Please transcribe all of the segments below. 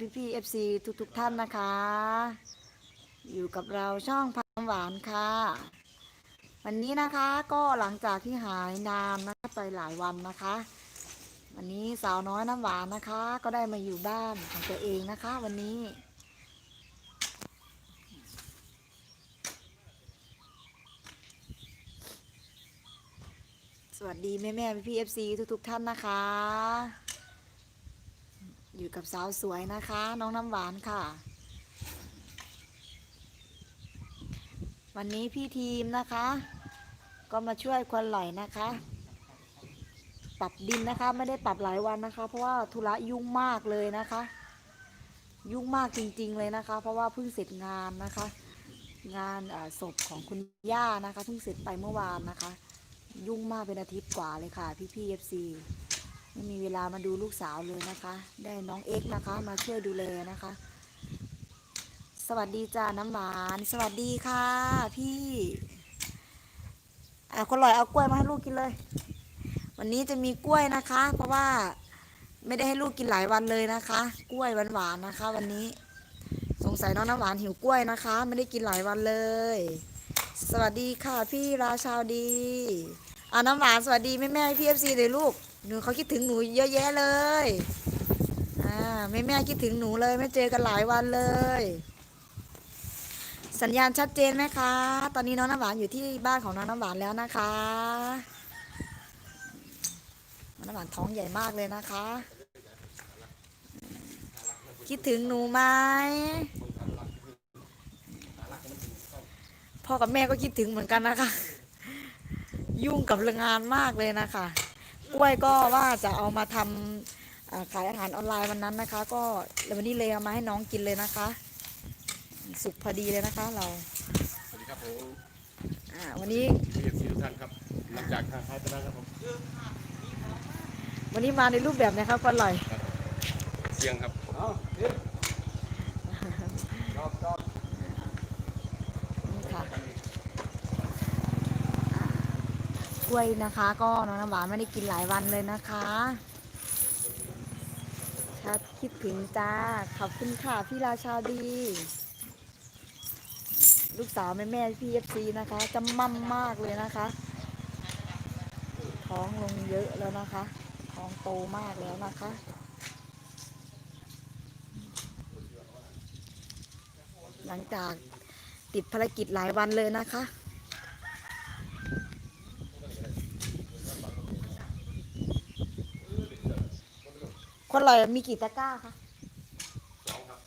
พี่พี่เอฟซีทุกทุกๆท่านนะคะ อยู่กับเราช่องพันหวานค่ะ วันนี้นะคะก็หลังจากที่หายนานนะคะไปหลายวันนะคะ วันนี้สาวน้อยน้ำหวานนะคะ ก็ได้มาอยู่บ้านของตัวเองนะคะ วันนี้สวัสดีแม่แม่พี่พี่เอฟซีทุกทุกๆท่านนะคะ อยู่กับสาวสวยนะคะ น้องน้ำหวานค่ะ วันนี้พี่ทีมนะคะ ก็มาช่วยควนไหลนะคะ ปรับดินนะคะ ไม่ได้ปรับหลายวันนะคะ เพราะว่าธุระยุ่งมากเลยนะคะ ยุ่งมากจริง ๆ เลยนะคะ เพราะว่าเพิ่งเสร็จงานนะคะ งานศพของคุณย่านะคะเพิ่งเสร็จไปเมื่อวานนะคะ ยุ่งมากเป็นอาทิตย์กว่าเลยค่ะ พี่พี่เอฟซี ไม่มีเวลามาดูลูกสาวเลยนะคะ ได้น้องเอ็กนะคะ มาช่วยดูแลนะคะ สวัสดีจ้าน้ำหวาน สวัสดีค่ะ พี่อะคนลอยเอากล้วยมาให้ลูกกินเลย วันนี้จะมีกล้วยนะคะ เพราะว่าไม่ได้ให้ลูกกินหลายวันเลยนะคะ กล้วยหวานๆนะคะ วันนี้ สงสัยน้องน้ำหวานหิวกล้วยนะคะ ไม่ได้กินหลายวันเลย สวัสดีค่ะพี่ราชาวดี อาน้ำหวานสวัสดีแม่แม่พี่เอฟซีเลยลูกหนูเขาคิดถึงหนูเยอะแยะเลยอ่าแม่แม่คิดถึงหนูเลย ไม่เจอกันหลายวันเลย สัญญาณชัดเจนไหมคะ ตอนนี้น้องน้ำหวานอยู่ที่บ้านของน้องน้ำหวานแล้วนะคะน้องน้ำหวานท้องใหญ่มากเลยนะคะ คิดถึงหนูไหมพ่อกับแม่ก็คิดถึงเหมือนกันนะคะ ยุ่งกับงานมากเลยนะคะ กล้วยก็ว่าจะเอามาทำอ่าขายอาหารออนไลน์วันนั้นนะคะ ก็วันนี้เลยเอามาให้น้องกินเลยนะคะ สุกพอดีเลยนะคะเราสวัสดีครับผมอ่าวันนี้พี่เอฟซีทุกท่านครับหลังจากทางไทยไปแล้วครับผมวันนี้มาในรูปแบบไหนะครับอร่อยเสียงครับ นี่ค่ะอ่า กล้วยนะคะ ก็น้องน้ำหวานไม่ได้กินหลายวันเลยนะคะชัดคิดถึงจ้าขอบคุณค่ะพี่ราชาดี ลูกสาวแม่แม่พี่เอฟซีนะคะจำมั่มมากเลยนะคะ ท้องลงเยอะแล้วนะคะ ท้องโตมากแล้วนะคะหลังจากติดภารกิจหลายวันเลยนะคะ คนลอยมีกี่ตะกร้าคะ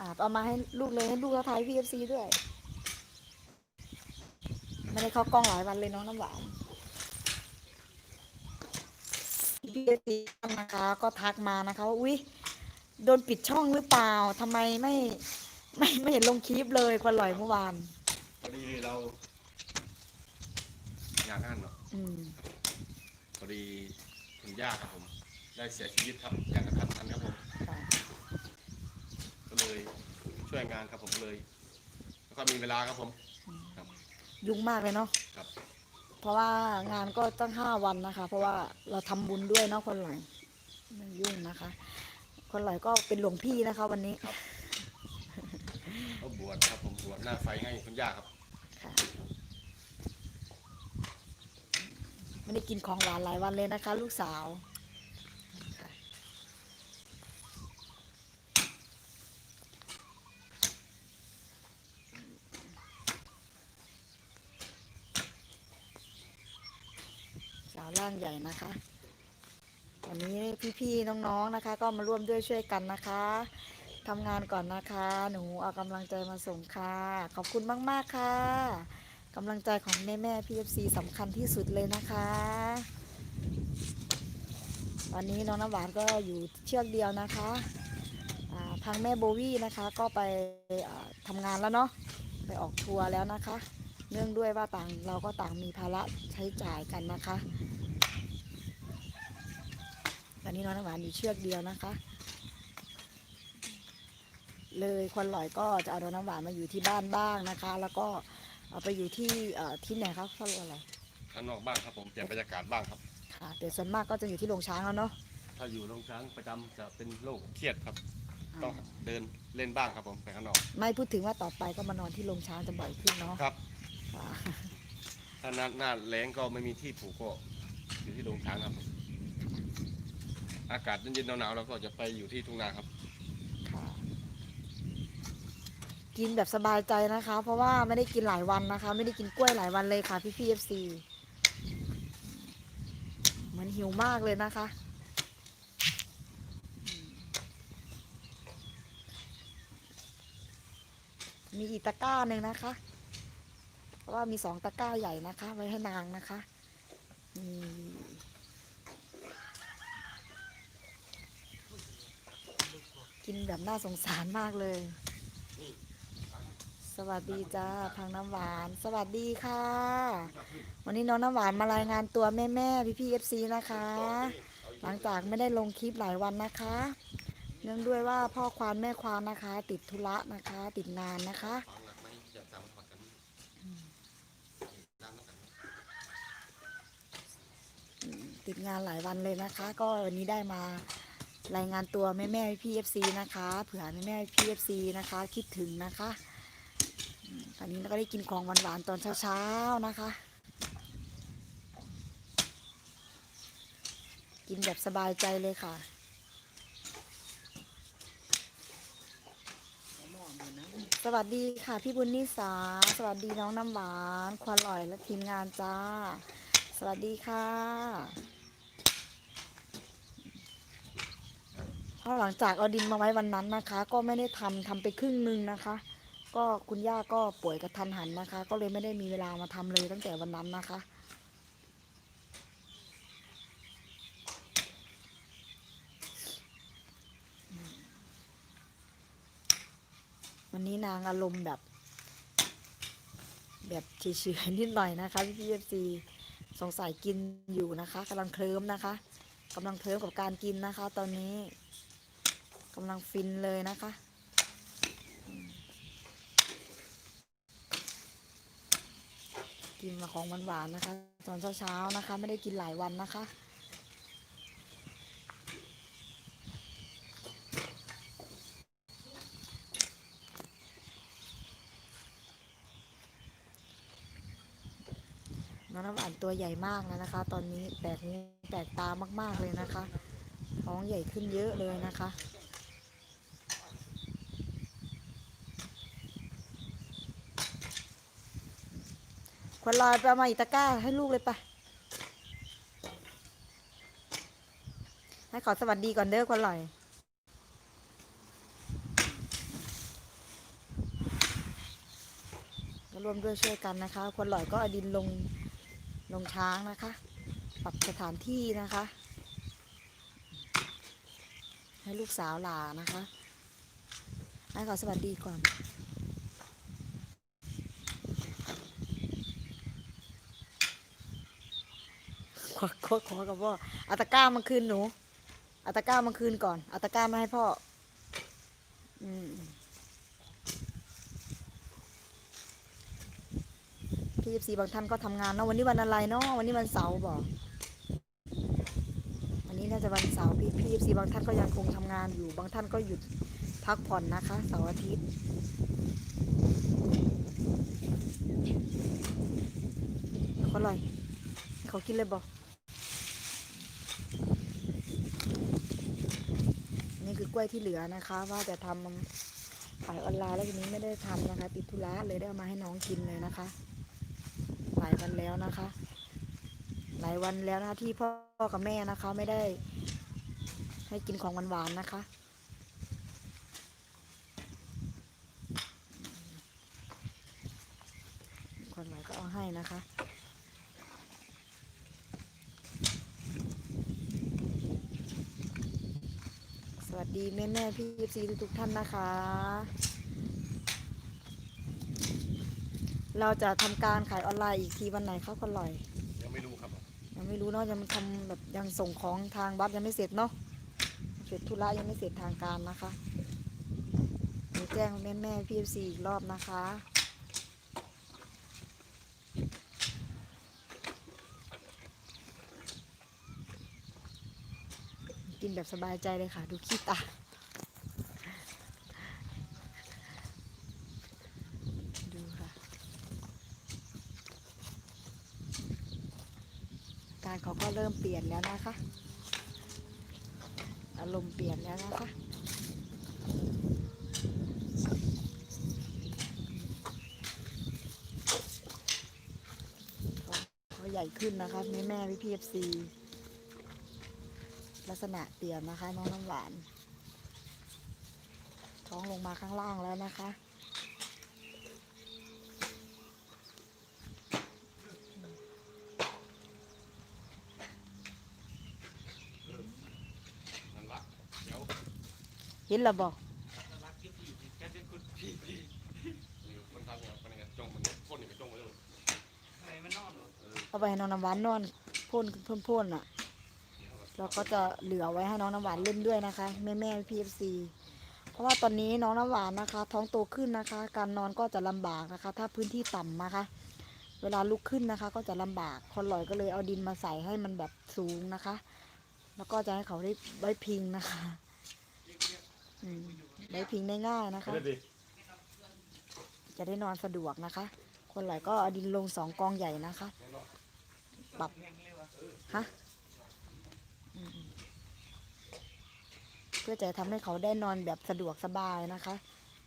อ่าเอามาให้ลูกเลยให้ลูกเขาถ่ายพีเอฟซีด้วย ไม่ได้เข้ากล้องหลายวันเลยน้องน้ำหวานพีเอฟซีนะคะ ก็ทักมานะคะว่าอุ๊ยโดนปิดช่องหรือเปล่าทำไมไม่ไม่ไม่เห็นลงคลิปเลยควันลอยเมื่อวานพอดีเรางานงานเนาะอืมพอดีคุณย่าครับผม ได้เสียชีวิตครับอย่างกระทันหันครับผม ค่ะ ก็เลย ช่วยงานครับผมเลยแล้วก็มีเวลาครับผมครับยุ่งมากเลยเนาะครับเพราะว่างานก็ตั้งห้าวันนะคะ เพราะว่าเราทำบุญด้วยเนาะคนหลอยมันยุ่งนะคะ คนหลอยก็เป็นหลวงพี่นะคะ วันนี้ก็บวชครับผมบวชหน้าไฟให้คุณย่าครับค่ะไม่ได้กินของหวานหลายวันเลยนะคะ ลูกสาวค่ะสาว ร่างใหญ่นะคะ วันนี้พี่ๆน้องๆนะคะ ก็มาร่วมด้วยช่วยกันนะคะทำงานก่อนนะคะ หนูเอากำลังใจมาส่งค่ะ ขอบคุณมากๆค่ะกำลังใจของแม่แม่พีเอฟซีสำคัญที่สุดเลยนะคะ วันนี้น้องน้ำหวานก็อยู่เชือกเดียวนะคะทางแม่โบวี่นะคะก็ไปอ่าทำงานแล้วเนาะไปออกทัวร์แล้วนะคะ เนื่องด้วยว่าต่างเราก็ต่างมีภาระใช้จ่ายกันนะคะ วันนี้น้องน้ำหวานอยู่เชือกเดียวนะคะ เลยควันหลอยก็จะเอาน้องน้ำหวานมาอยู่ที่บ้านบ้างนะคะ แล้วก็เอาไปอยู่ที่เอ่อที่ไหนครับควันอะไรข้างนอกบ้างครับผมเปลี่ยนบรรยากาศบ้างครับค่ะแต่ส่วนมากก็จะอยู่ที่โรงช้างแล้วเนาะถ้าอยู่โรงช้างประจำจะเป็นโรคเครียดครับต้องเดินเล่นบ้างครับผมไปข้างนอกไม่พูดถึงว่าต่อไปก็มานอนที่โรงช้างจะบ่อยขึ้นเนาะครับค่ะถ้าหน้าหน้าแล้งก็ไม่มีที่ผูกก็อยู่ที่โรงช้างครับผม อากาศเย็นๆหนาวๆเราก็จะไปอยู่ที่ทุ่งนาครับ ค่ะกินแบบสบายใจนะคะ เพราะว่าไม่ได้กินหลายวันนะคะ ไม่ได้กินกล้วยหลายวันเลยค่ะ พี่พีเอฟซีเหมือนหิวมากเลยนะคะ มีอีกตะกร้าหนึ่งนะคะ เพราะว่ามีสองตะกร้าใหญ่นะคะ ไว้ให้นางนะคะนี่ กินแบบน่าสงสารมากเลย สวัสดีจ้าทางน้ำหวาน สวัสดีค่ะ วันนี้น้องน้ำหวานมารายงานตัวแม่แม่พี่พี่เอฟซีนะคะ หลังจากไม่ได้ลงคลิปหลายวันนะคะ เนื่องด้วยว่าพ่อควานแม่ควานนะคะ ติดธุระนะคะ ติดงานนะคะติดงานหลายวันเลยนะคะ ก็วันนี้ได้มา รายงานตัวแม่แม่พี่เอฟซีนะคะเผื่อแม่แม่พี่เอฟซีนะคะ คิดถึงนะคะตอนนี้เราก็ได้กินของหวานๆตอนเช้าๆนะคะ กินแบบสบายใจเลยค่ะสวัสดีค่ะพี่บุญนิสา สวัสดีน้องน้ำหวาน ควันอร่อยและทีมงานจ้า สวัสดีค่ะ พราะหลังจากเอาดินมาไว้วันนั้นนะคะ ก็ไม่ได้ทำทำไปครึ่งนึงนะคะ ก็คุณย่าก็ป่วยกระทันหันนะคะ ก็เลยไม่ได้มีเวลามาทำเลยตั้งแต่วันนั้นนะคะวันนี้นางอารมณ์แบบ แบบเฉยๆนิดหน่อยนะคะพี่พีเอฟซีสงสัยกินอยู่นะคะกำลังเคลิ้มนะคะกำลังเคลิ้มกับการกินนะคะ ตอนนี้ กำลังฟินเลยนะคะ กินมาของหวานๆนะคะ ตอนเช้าๆนะคะ ไม่ได้กินหลายวันนะคะ น้องน้ำหวานตัวใหญ่มากแล้วนะคะ ตอนนี้แปลกหูแปลกตามากๆเลยนะคะ ท้องใหญ่ขึ้นเยอะเลยนะคะ ควันลอยไปเอามาอีตะกร้าให้ลูกเลยไปะให้ขอสวัสดีก่อนเด้อควันลอย ร่วมด้วยช่วยกันนะคะคนลอยก็อดินลงลงช้างนะคะ ปรับสถานที่นะคะ ให้ลูกสาวหลานะคะให้ขอสวัสดีก่อน อขอขอกับพ่ออาตะกร้ามาคืนหนูอาตะกร้ามาคืนก่อนอาตะกร้ามาให้พ่อ อืมพี่เอฟซีบางท่านก็ทำงานเนาะวันนี้วันอะไรเนาะวันนี้วันเสาร์บอกวันนี้น่าจะวันเสาร์พี่พี่เอฟซีบางท่านก็ยังคงทำงานอยู่ บางท่านก็หยุดพักผ่อนนะคะเสาร์อาทิตย์เขาอร่อยเขากินเลยบอกนี่คือ กล้วยที่เหลือนะคะ ว่าจะทำขายออนไลน์แล้วทีนี้ไม่ได้ทำนะคะ ติดธุระเลยได้เอามาให้น้องกินเลยนะคะ หลายวันแล้วนะคะ หลายวันแล้วนะคะที่พ่อกับแม่นะคะ ไม่ได้ ให้กินของหวานๆนะคะคนหมายก็เอาให้นะคะ สวัส ดีแม่แม่ๆพี่ซีทุกๆท่านนะคะ เราจะทำการขายออนไลน์อีกทีวันไหนคะคนลอย ยังไม่รู้ครับผมยังไม่รู้เนาะยังทำแบบยังส่งของทางบัสยังไม่เสร็จเนาะเสร็จธุระยังไม่เสร็จทางการนะคะเดี๋ยวแจ้งแม่แม่พีเอฟซีอีกรอบนะคะ กินแบบสบายใจเลยค่ะ ดูขี้ตา ดูค่ะ การเขาก็เริ่มเปลี่ยนแล้วนะคะ อารมณ์เปลี่ยนแล้วนะคะเขาใหญ่ขึ้นนะคะแม่แม่พี่พีเอฟซี ลักษณะเปลี่ยนนะคะ น้องน้ำหวาน ท้องลงมาข้างล่างแล้วนะคะนั่นละเดี๋ยวเห็นแล้วบอกนี่มันทำอย่างไรกันจ้องมันพ่นนี่ไปจ้องไปเลยเอาไปให้น้องน้ำหวานนอนพ่นเพิ่มพ่นอะ เราก็จะเหลือไว้ให้น้องน้ำหวานเล่นด้วยนะคะ แม่แม่พีเอฟซีเพราะว่าตอนนี้น้องน้ำหวานนะคะ ท้องโตขึ้นนะคะ การนอนก็จะลำบากนะคะ ถ้าพื้นที่ต่ำนะคะ เวลาลุกขึ้นนะคะ ก็จะลำบากคนลอยก็เลยเอาดินมาใส่ให้มันแบบสูงนะคะ แล้วก็จะให้เขาได้ไว้พิงนะคะไว้พิงได้ง่ายนะคะ จะได้นอนสะดวกนะคะ คนไหลก็เอาดินลงสองกองใหญ่นะคะ ปรับฮะอืม เพื่อจะทำให้เขาได้นอนแบบสะดวกสบายนะคะ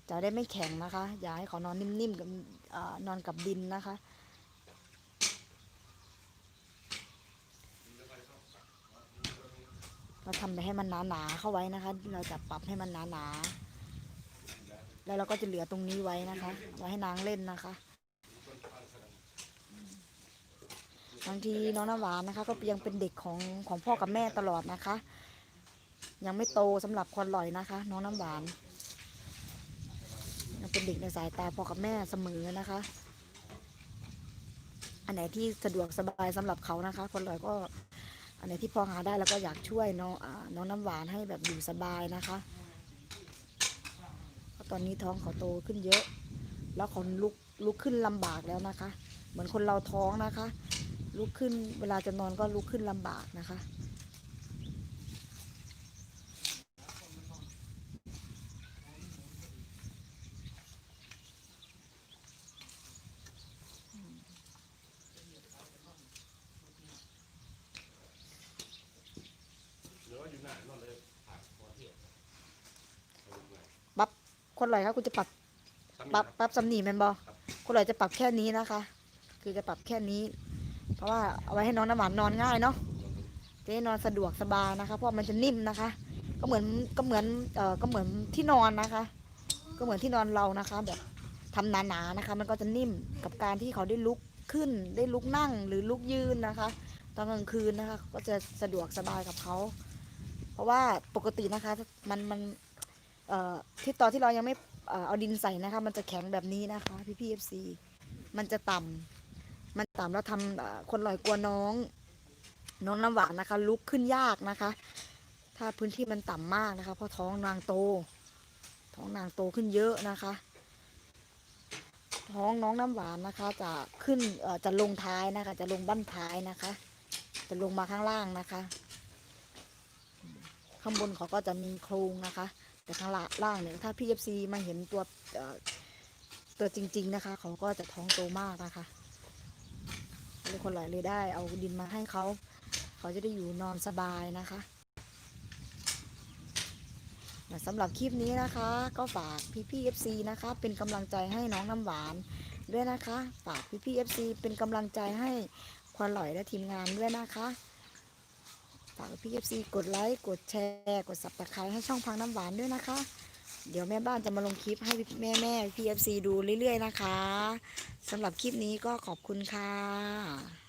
จะได้ไม่แข็งนะคะ อย่าให้เขานอนนิ่มๆกับอนอนกับดินนะคะ เราทำไปให้มันหนาๆเข้าไว้นะคะ เราจะปรับให้มันหนาๆแล้วเราก็จะเหลือตรงนี้ไว้นะคะไว้ให้นางเล่นนะคะบางทีน้องน้ำหวานนะคะ ก็ยังเป็นเด็กของของพ่อกับแม่ตลอดนะคะ ยังไม่โตสำหรับคนลอยนะคะ น้องน้ำหวานยังเป็นเด็กในสายตาพ่อกับแม่เสมอนะคะ อันไหนที่สะดวกสบายสำหรับเขานะคะคนลอยก็ อันไหนที่พอหาได้แล้วก็อยากช่วยน้องอน้องน้ำหวานให้แบบอยู่สบายนะคะเพราะตอนนี้ท้องเขาโตขึ้นเยอะ แล้วเขาลุกลุกขึ้นลำบากแล้วนะคะ เหมือนคนเราท้องนะคะ ลุกขึ้นเวลาจะนอนก็ลุกขึ้นลำบากนะคะ เดี๋ยวอยู่หน้านอนเลยผ่านพอเที่ยว คนไหลคะคุณจะปรับซ้ำปรับนี่ปรับสำนีแมนบอคนไหลจะปรับแค่นี้นะคะ คือจะปรับแค่นี้ เพราะว่าเอาไว้ให้น้องน้ำหวานนอนง่ายเนาะจะได้นอนสะดวกสบายนะคะ เพราะมันจะนิ่มนะคะ ก็เหมือนก็เหมือนเอ่อก็เหมือนที่นอนนะคะ ก็เหมือนที่นอนเรานะคะแบบทำหนาๆนะคะ มันก็จะนิ่มกับการที่เขาได้ลุกขึ้น ได้ลุกนั่งหรือลุกยืนนะคะตอนกลางคืนนะคะ ก็จะสะดวกสบายกับเขา เพราะว่าปกตินะคะ มันมันเอ่อ ที่ตอนที่เรายังไม่เอาดินใส่นะคะ มันจะแข็งแบบนี้นะคะ พี่พีเอฟซีมันจะต่ำมันต่ำแล้วทำคนลอยกลัวน้อง น้องน้ำหวานนะคะ ลุกขึ้นยากนะคะ ถ้าพื้นที่มันต่ำมากนะคะ เพราะท้องนางโต ท้องนางโตขึ้นเยอะนะคะ ท้องน้องน้ำหวานนะคะ จะขึ้นจะลงท้ายนะคะ จะลงบั้นท้ายนะคะ จะลงมาข้างล่างนะคะ ข้างบนเขาก็จะมีโครงนะคะ แต่ข้างล่างเนี่ยถ้าพี่เอฟซีมาเห็นตัวตัวจริง ๆนะคะ เขาก็จะท้องโตมากนะคะเลยคนหลายเลยได้ เอาดินมาให้เขา เขาจะได้อยู่นอนสบายนะคะและสำหรับคลิปนี้นะคะ ก็ฝากพี่พี่เอฟซีนะคะ เป็นกำลังใจให้น้องน้ำหวานด้วยนะคะ ฝากพี่พี่เอฟซีเป็นกำลังใจให้ควันหลอยและทีมงานด้วยนะคะ ฝากพี่เอฟซีกดไลค์กดแชร์กดสับตะไคร้ให้ช่องพังน้ำหวานด้วยนะคะ เดี๋ยวแม่บ้านจะมาลงคลิปให้แม่แม่พี่เอฟซีดูเรื่อยๆนะคะสำหรับคลิปนี้ก็ขอบคุณค่ะ